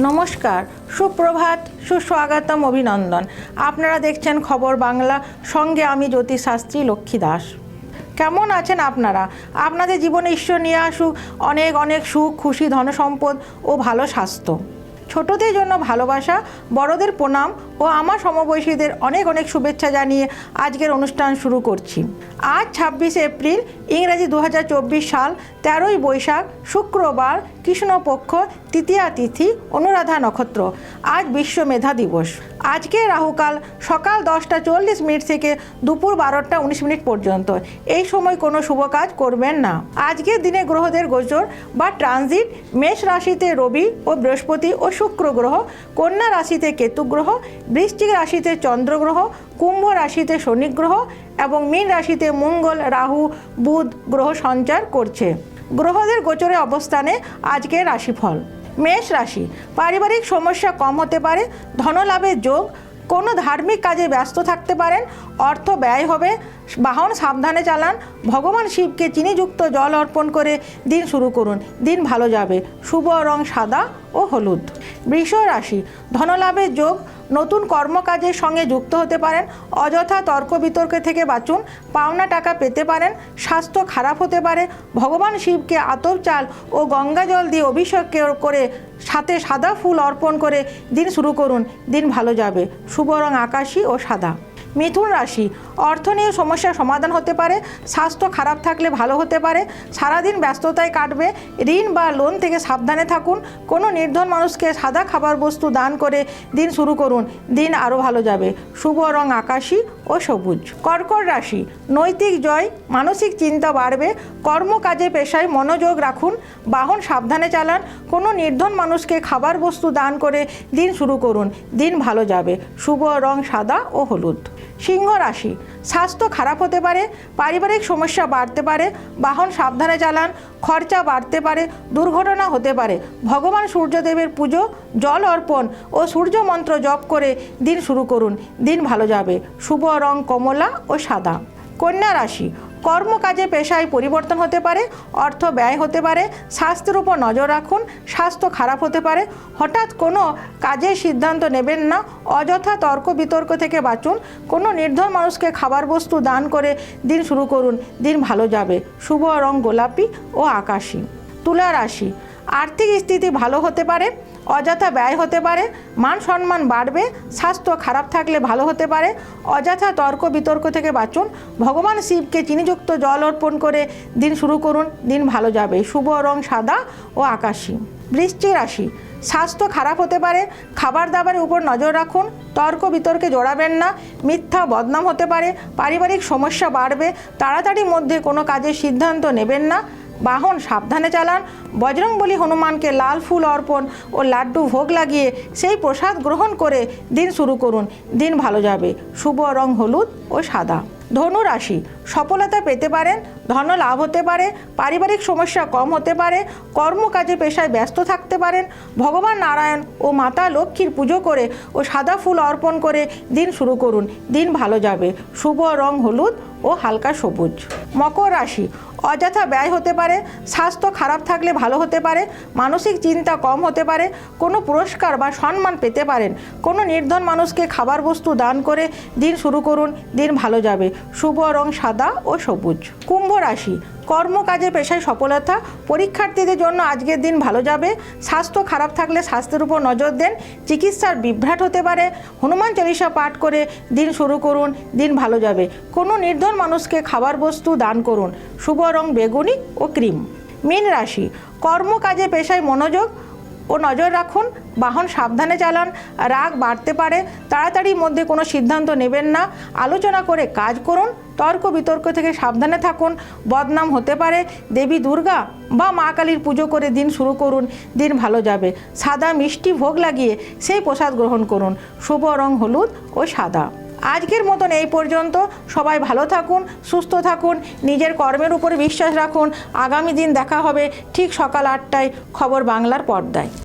নমস্কার, সুপ্রভাত, সুস্বাগতম অভিনন্দন। আপনারা দেখছেন খবর বাংলা, সঙ্গে আমি জ্যোতি শাস্ত্রী লক্ষ্মী দাস। কেমন আছেন আপনারা? আপনাদের জীবনে ঈশ্বর নিয়ে আসুক অনেক অনেক সুখ, খুশি, ধনসম্পদ ও ভালো স্বাস্থ্য। ছোটদের জন্য ভালোবাসা, বড়দের প্রণাম ও আমার সমবয়সীদের অনেক অনেক শুভেচ্ছা জানিয়ে আজকের অনুষ্ঠান শুরু করছি। আজ ছাব্বিশে এপ্রিল, ইংরাজি দু সাল, তেরোই বৈশাখ, শুক্রবার, কৃষ্ণপক্ষ, তৃতীয়া তিথি, অনুরাধা নক্ষত্র। আজ বিশ্ব মেধা দিবস। আজকে রাহুকাল সকাল দশটা চল্লিশ মিনিট থেকে দুপুর বারোটা উনিশ মিনিট পর্যন্ত। এই সময় কোনো শুভ কাজ করবেন না। আজকের দিনে গ্রহদের গোচর বা ট্রানজিট, মেষ রাশিতে রবি ও বৃহস্পতি ও শুক্র গ্রহ, কন্যা রাশিতে কেতু গ্রহ বৃশ্চিক রাশিতে চন্দ্র গ্রহ কুম্ভ রাশিতে শনি গ্রহ এবং মীন রাশিতে মঙ্গল, রাহু, বুধ গ্রহ সঞ্চার করছে। গ্রহদের গোচরে অবস্থানে আজকের রাশিফল। মেষ রাশি, পারিবারিক সমস্যা কম হতে পারে, ধনলাভের যোগ, কোনো ধার্মিক কাজে ব্যস্ত থাকতে পারেন, অর্থ ব্যয় হবে, বাহন সাবধানে চালান, ভগবান শিবকে চিনিযুক্ত জল অর্পণ করে দিন শুরু করুন, দিন ভালো যাবে, শুভ রং সাদা ও হলুদ। বৃষ রাশি ধনলাভের যোগ, নতুন কর্মকাজের সঙ্গে যুক্ত হতে পারেন, অযথা তর্ক বিতর্কে থেকে বাঁচুন, পাওনা টাকা পেতে পারেন, স্বাস্থ্য খারাপ হতে পারে, ভগবান শিবকে আতপ চাল ও গঙ্গা জল দিয়ে অভিষেক করে সাথে সাদা ফুল অর্পণ করে দিন শুরু করুন, দিন ভালো যাবে। শুভ রং আকাশী ও সাদা। মিথুন রাশি। অর্থ নিয়ে সমস্যার সমাধান হতে পারে, স্বাস্থ্য খারাপ থাকলে ভালো হতে পারে, সারাদিন ব্যস্ততায় কাটবে, ঋণ বা লোন থেকে সাবধানে থাকুন, কোনো নির্ধন মানুষকে সাদা খাবার বস্তু দান করে দিন শুরু করুন, দিন আরও ভালো যাবে। শুভ রং আকাশী ও সবুজ। কর্কট রাশি, নৈতিক জয়, মানসিক চিন্তা বাড়বে, কর্মকাজে পেশায় মনোযোগ রাখুন, বাহন সাবধানে চালান, কোনো নির্ধন মানুষকে খাবার বস্তু দান করে দিন শুরু করুন, দিন ভালো যাবে। শুভ রং সাদা ও হলুদ। সিংহ রাশি। স্বাস্থ্য খারাপ হতে পারে, পারিবারিক সমস্যা বাড়তে পারে, বাহন সাবধানে চালান, খরচা বাড়তে পারে, দুর্ঘটনা হতে পারে। ভগবান সূর্যদেবের পুজো, জল অর্পণ ও সূর্য মন্ত্র জপ করে দিন শুরু করুন। দিন ভালো যাবে। শুভ রং কমলা ও সাদা। কন্যা রাশি কর্মকাজে পেশায় পরিবর্তন হতে পারে, অর্থ ব্যয় হতে পারে, স্বাস্থ্যের উপর নজর রাখুন, স্বাস্থ্য খারাপ হতে পারে। হঠাৎ কোনো কাজের সিদ্ধান্ত নেবেন না, অযথা তর্ক বিতর্ক থেকে বাঁচুন। কোনো নির্ধন মানুষকে খাবার বস্তু দান করে দিন শুরু করুন, দিন ভালো যাবে। শুভ রং গোলাপি ও আকাশী। তুলা রাশি। আর্থিক স্থিতি ভালো হতে পারে অযথা ব্যয় হতে পারে মান সম্মান বাড়বে, স্বাস্থ্য খারাপ থাকলে ভালো হতে পারে, অযথা তর্ক বিতর্ক থেকে বাঁচুন। ভগবান শিবকে চিনিযুক্ত জল অর্পণ করে দিন শুরু করুন, দিন ভালো যাবে। শুভ রং সাদা ও আকাশী। বৃষ্টি রাশি, স্বাস্থ্য খারাপ হতে পারে খাবার দাবারের উপর নজর রাখুন, তর্ক বিতর্কে জড়াবেন না, মিথ্যা বদনাম হতে পারে, পারিবারিক সমস্যা বাড়বে তাড়াতাড়ি মধ্যে কোনো কাজের সিদ্ধান্ত নেবেন না বাহন সাবধানে চালান বজরংবলী হনুমানকে লাল ফুল অর্পণ ও লাড্ডু ভোগ লাগিয়ে সেই প্রসাদ গ্রহণ করে দিন শুরু করুন। দিন ভালো যাবে। শুভ রং হলুদ ও সাদা। ধনু রাশি, সফলতা পেতে পারেন, ধন লাভ হতে পারে, পারিবারিক সমস্যা কম হতে পারে, কর্মকাজে পেশায় ব্যস্ত থাকতে পারেন, ভগবান নারায়ণ ও মাতা লক্ষ্মীর পুজো করে ও সাদা ফুল অর্পণ করে দিন শুরু করুন। দিন ভালো যাবে। শুভ রং হলুদ ও হালকা সবুজ। মকর রাশি অযথা ব্যয় হতে পারে, স্বাস্থ্য খারাপ থাকলে ভালো হতে পারে, মানসিক চিন্তা কম হতে পারে, কোনো পুরস্কার বা সম্মান পেতে পারেন, কোনো নির্ধন মানুষকে খাবার বস্তু দান করে দিন শুরু করুন, দিন ভালো যাবে। শুভ রং সাদা ও সবুজ। কুম্ভ রাশি কর্মকাজে পেশায় সফলতা। পরীক্ষার্থীদের জন্য আজকের দিন ভালো যাবে। স্বাস্থ্য খারাপ থাকলে স্বাস্থ্যের উপর নজর দেন। চিকিৎসার বিভ্রাট হতে পারে। হনুমান চল্লিশা পাঠ করে দিন শুরু করুন, দিন ভালো যাবে। কোনো নির্ধন মানুষকে খাবার বস্তু দান করুন। শুভ রং, বেগুনি ও ক্রিম। মীন রাশি। কর্মকাজে পেশায় মনোযোগ ও নজর রাখুন, বাহন সাবধানে চালান, রাগ বাড়তে পারে, তাড়াতাড়ির মধ্যে কোনো সিদ্ধান্ত নেবেন না, আলোচনা করে কাজ করুন, তর্ক বিতর্ক থেকে সাবধানে থাকুন, বদনাম হতে পারে, দেবী দুর্গা বা মা কালীর পুজো করে দিন শুরু করুন, দিন ভালো যাবে, সাদা মিষ্টি ভোগ লাগিয়ে সেই প্রসাদ গ্রহণ করুন, শুভ রং হলুদ ও সাদা। আজকের মতন এই পর্যন্ত, সবাই ভালো থাকুন, সুস্থ থাকুন, নিজের কর্মের উপরে বিশ্বাস রাখুন, আগামী দিন দেখা হবে ঠিক সকাল আটটায় খবর বাংলার পর্দায়।